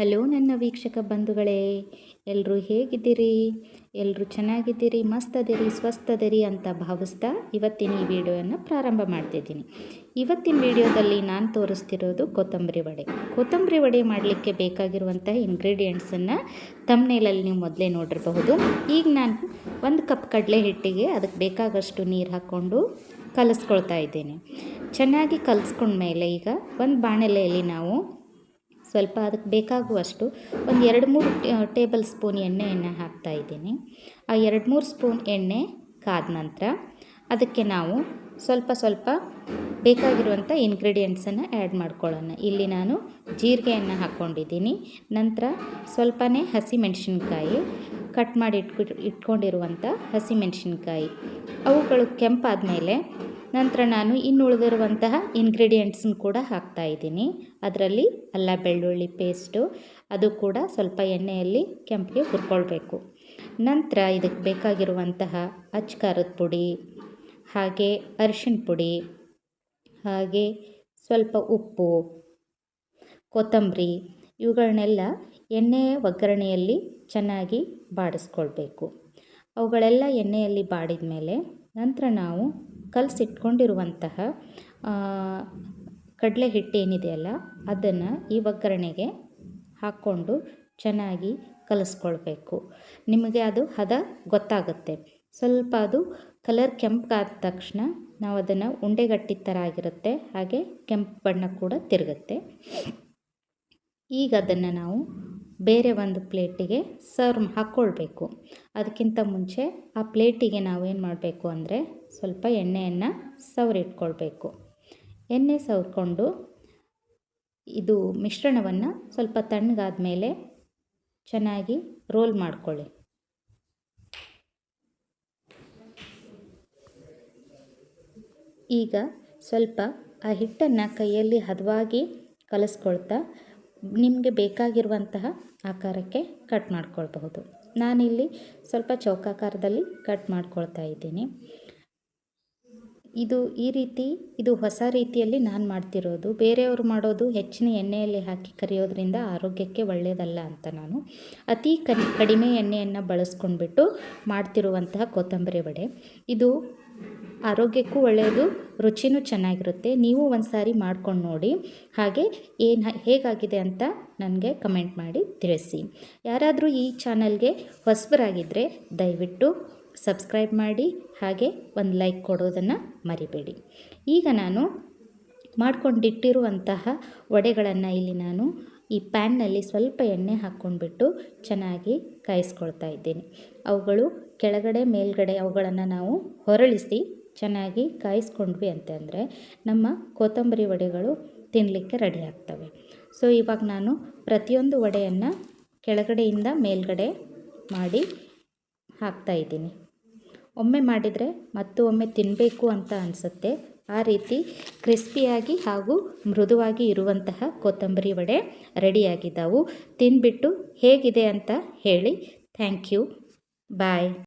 Hello ನನ್ನ ವೀಕ್ಷಕ ಬಂಧುಗಳೇ ಎಲ್ಲರೂ ಹೇಗಿದ್ದೀರಿ? ಎಲ್ಲರೂ ಚೆನ್ನಾಗಿದ್ದೀರಿ? ಮಸ್ತದಿರಿ, ಸ್ವಸ್ಥದಿರಿ ಅಂತ ಭಾವಿಸ್ತಾ ಇವತ್ತಿನ ಈ ವಿಡಿಯೋವನ್ನು ಪ್ರಾರಂಭ ಮಾಡ್ತಿದ್ದೀನಿ. ಇವತ್ತಿನ ವಿಡಿಯೋದಲ್ಲಿ ನಾನು ತೋರಿಸ್ತಿರೋದು ಕೊತ್ತಂಬರಿ ವಡೆ. ಕೊತ್ತಂಬರಿ ವಡೆ ಮಾಡಲಿಕ್ಕೆ ಬೇಕಾಗಿರುವಂಥ ಇಂಗ್ರೀಡಿಯೆಂಟ್ಸನ್ನು ತಮ್ಮನೇಲಲ್ಲಿ ನೀವು ಮೊದಲೇ ನೋಡಿರಬಹುದು. ಈಗ ನಾನು ಒಂದು ಕಪ್ ಕಡಲೆ ಹಿಟ್ಟಿಗೆ ಅದಕ್ಕೆ ಬೇಕಾಗಷ್ಟು ನೀರು ಹಾಕ್ಕೊಂಡು ಕಲಿಸ್ಕೊಳ್ತಾ ಇದ್ದೇನೆ. ಚೆನ್ನಾಗಿ ಕಲಿಸ್ಕೊಂಡ್ಮೇಲೆ ಈಗ ಒಂದು ಬಾಣಲೆಯಲ್ಲಿ ನಾವು ಸ್ವಲ್ಪ ಅದಕ್ಕೆ ಬೇಕಾಗುವಷ್ಟು ಒಂದು ಎರಡು ಮೂರು ಟೇಬಲ್ ಸ್ಪೂನ್ ಎಣ್ಣೆಯನ್ನು ಹಾಕ್ತಾ ಇದ್ದೀನಿ. ಆ ಎರಡು ಮೂರು ಸ್ಪೂನ್ ಎಣ್ಣೆ ಕಾದ ನಂತರ ಅದಕ್ಕೆ ನಾವು ಸ್ವಲ್ಪ ಸ್ವಲ್ಪ ಬೇಕಾಗಿರುವಂಥ ಇನ್ಗ್ರೀಡಿಯೆಂಟ್ಸನ್ನು ಆ್ಯಡ್ ಮಾಡ್ಕೊಳ್ಳೋಣ. ಇಲ್ಲಿ ನಾನು ಜೀರಿಗೆಯನ್ನು ಹಾಕ್ಕೊಂಡಿದ್ದೀನಿ ನಂತರ ಸ್ವಲ್ಪನೇ ಹಸಿಮೆಣಸಿನ್ಕಾಯಿ ಕಟ್ ಮಾಡಿ ಇಟ್ಕೊ, ಇಟ್ಕೊಂಡಿರುವಂಥ ಹಸಿಮೆಣಸಿನ್ಕಾಯಿ. ಅವುಗಳು ಕೆಂಪಾದ ಮೇಲೆ ನಂತರ ನಾನು ಇನ್ನು ಉಳಿದಿರುವಂತಹ ಇಂಗ್ರೀಡಿಯೆಂಟ್ಸನ್ನು ಕೂಡ ಹಾಕ್ತಾ ಇದ್ದೀನಿ. ಅದರಲ್ಲಿ ಅಲ್ಲ ಬೆಳ್ಳುಳ್ಳಿ ಪೇಸ್ಟು ಅದು ಕೂಡ ಸ್ವಲ್ಪ ಎಣ್ಣೆಯಲ್ಲಿ ಕೆಂಪಿಗೆ ಹುರ್ಕೊಳ್ಬೇಕು. ನಂತರ ಇದಕ್ಕೆ ಬೇಕಾಗಿರುವಂತಹ ಅಚ್ಕಾರದ ಪುಡಿ, ಹಾಗೆ ಅರಿಶಿಣ ಪುಡಿ, ಹಾಗೆ ಸ್ವಲ್ಪ ಉಪ್ಪು, ಕೊತ್ತಂಬರಿ, ಇವುಗಳನ್ನೆಲ್ಲ ಎಣ್ಣೆಯ ಒಗ್ಗರಣೆಯಲ್ಲಿ ಚೆನ್ನಾಗಿ ಬಾಡಿಸ್ಕೊಳ್ಬೇಕು. ಅವುಗಳೆಲ್ಲ ಎಣ್ಣೆಯಲ್ಲಿ ಬಾಡಿದ ಮೇಲೆ ನಂತರ ನಾವು ಕಲಸಿಟ್ಕೊಂಡಿರುವಂತಹ ಕಡಲೆ ಹಿಟ್ಟು ಏನಿದೆಯಲ್ಲ, ಅದನ್ನು ಈ ಒಗ್ಗರಣೆಗೆ ಹಾಕ್ಕೊಂಡು ಚೆನ್ನಾಗಿ ಕಲಿಸ್ಕೊಳ್ಬೇಕು. ನಿಮಗೆ ಅದು ಹದ ಗೊತ್ತಾಗುತ್ತೆ. ಸ್ವಲ್ಪ ಅದು ಕಲರ್ ಕೆಂಪಾದ ತಕ್ಷಣ ನಾವು ಅದನ್ನು ಉಂಡೆಗಟ್ಟಿದ ಥರ ಆಗಿರುತ್ತೆ, ಹಾಗೆ ಕೆಂಪು ಬಣ್ಣ ಕೂಡ ತಿರುಗುತ್ತೆ. ಈಗ ಅದನ್ನು ನಾವು ಬೇರೆ ಒಂದು ಪ್ಲೇಟಿಗೆ ಸರ್ವ್ ಹಾಕ್ಕೊಳ್ಬೇಕು ಅದಕ್ಕಿಂತ ಮುಂಚೆ ಆ ಪ್ಲೇಟಿಗೆ ನಾವೇನು ಮಾಡಬೇಕು ಅಂದರೆ ಸ್ವಲ್ಪ ಎಣ್ಣೆಯನ್ನು ಸವರಿಟ್ಕೊಳ್ಬೇಕು. ಎಣ್ಣೆ ಸವರ್ಕೊಂಡು ಇದು ಮಿಶ್ರಣವನ್ನು ಸ್ವಲ್ಪ ತಣ್ಣಗಾದ ಮೇಲೆ ಚೆನ್ನಾಗಿ ರೋಲ್ ಮಾಡ್ಕೊಳ್ಳಿ. ಈಗ ಸ್ವಲ್ಪ ಆ ಹಿಟ್ಟನ್ನು ಕೈಯಲ್ಲಿ ಹದವಾಗಿ ಕಲಿಸ್ಕೊಳ್ತಾ ನಿಮಗೆ ಬೇಕಾಗಿರುವಂತಹ ಆಕಾರಕ್ಕೆ ಕಟ್ ಮಾಡ್ಕೊಳ್ಬಹುದು. ನಾನಿಲ್ಲಿ ಸ್ವಲ್ಪ ಚೌಕಾಕಾರದಲ್ಲಿ ಕಟ್ ಮಾಡ್ಕೊಳ್ತಾ ಇದ್ದೀನಿ. ಇದು ಈ ರೀತಿ, ಇದು ಹೊಸ ರೀತಿಯಲ್ಲಿ ನಾನು ಮಾಡ್ತಿರೋದು. ಬೇರೆಯವರು ಮಾಡೋದು ಹೆಚ್ಚಿನ ಎಣ್ಣೆಯಲ್ಲಿ ಹಾಕಿ ಕರಿಯೋದ್ರಿಂದ ಆರೋಗ್ಯಕ್ಕೆ ಒಳ್ಳೆಯದಲ್ಲ ಅಂತ ನಾನು. ಅತಿ ಕಡಿಮೆ ಎಣ್ಣೆಯನ್ನು ಬಳಸ್ಕೊಂಡ್ಬಿಟ್ಟು ಮಾಡ್ತಿರುವಂತಹ ಕೊತ್ತಂಬರಿ ವಡೆ. ಇದು ಆರೋಗ್ಯಕ್ಕೂ ಒಳ್ಳೆಯದು, ರುಚಿನೂ ಚೆನ್ನಾಗಿರುತ್ತೆ. ನೀವು ಒಂದು ಸಾರಿ ಮಾಡ್ಕೊಂಡು ನೋಡಿ. ಹಾಗೆ ಏನು ಹೇಗಾಗಿದೆ ಅಂತ ನನಗೆ ಕಮೆಂಟ್ ಮಾಡಿ ತಿಳಿಸಿ. ಯಾರಾದರೂ ಈ ಚಾನಲ್ಗೆ ಹೊಸಬರಾಗಿದ್ದರೆ ದಯವಿಟ್ಟು ಸಬ್ಸ್ಕ್ರೈಬ್ ಮಾಡಿ, ಹಾಗೆ ಒಂದು ಲೈಕ್ ಕೊಡೋದನ್ನು ಮರಿಬೇಡಿ. ಈಗ ನಾನು ಮಾಡ್ಕೊಂಡಿಟ್ಟಿರುವಂತಹ ವಡೆಗಳನ್ನು ಇಲ್ಲಿ ನಾನು ಈ ಪ್ಯಾನ್ನಲ್ಲಿ ಸ್ವಲ್ಪ ಎಣ್ಣೆ ಹಾಕ್ಕೊಂಡ್ಬಿಟ್ಟು ಚೆನ್ನಾಗಿ ಕಾಯಿಸ್ಕೊಳ್ತಾ ಇದ್ದೀನಿ. ಅವುಗಳು ಕೆಳಗಡೆ, ಮೇಲ್ಗಡೆ ಅವುಗಳನ್ನು ನಾವು ಹೊರಳಿಸಿ ಚೆನ್ನಾಗಿ ಕಾಯಿಸ್ಕೊಂಡ್ವಿ ಅಂತಂದರೆ ನಮ್ಮ ಕೊತ್ತಂಬರಿ ವಡೆಗಳು ತಿನ್ನಲಿಕ್ಕೆ ರೆಡಿ ಆಗ್ತವೆ. ಸೊ, ಇವಾಗ ನಾನು ಪ್ರತಿಯೊಂದು ವಡೆಯನ್ನು ಕೆಳಗಡೆಯಿಂದ ಮೇಲ್ಗಡೆ ಮಾಡಿ ಹಾಕ್ತಾಯಿದ್ದೀನಿ ಒಮ್ಮೆ ಮಾಡಿದರೆ ಮತ್ತು ಒಮ್ಮೆ ತಿನ್ನಬೇಕು ಅಂತ ಅನಿಸುತ್ತೆ. ಆ ರೀತಿ ಕ್ರಿಸ್ಪಿಯಾಗಿ ಹಾಗೂ ಮೃದುವಾಗಿ ಇರುವಂತಹ ಕೊತ್ತಂಬರಿ ವಡೆ ರೆಡಿಯಾಗಿದ್ದಾವು. ತಿಂದುಬಿಟ್ಟು ಹೇಗಿದೆ ಅಂತ ಹೇಳಿ. Thank you. ಬಾಯ್.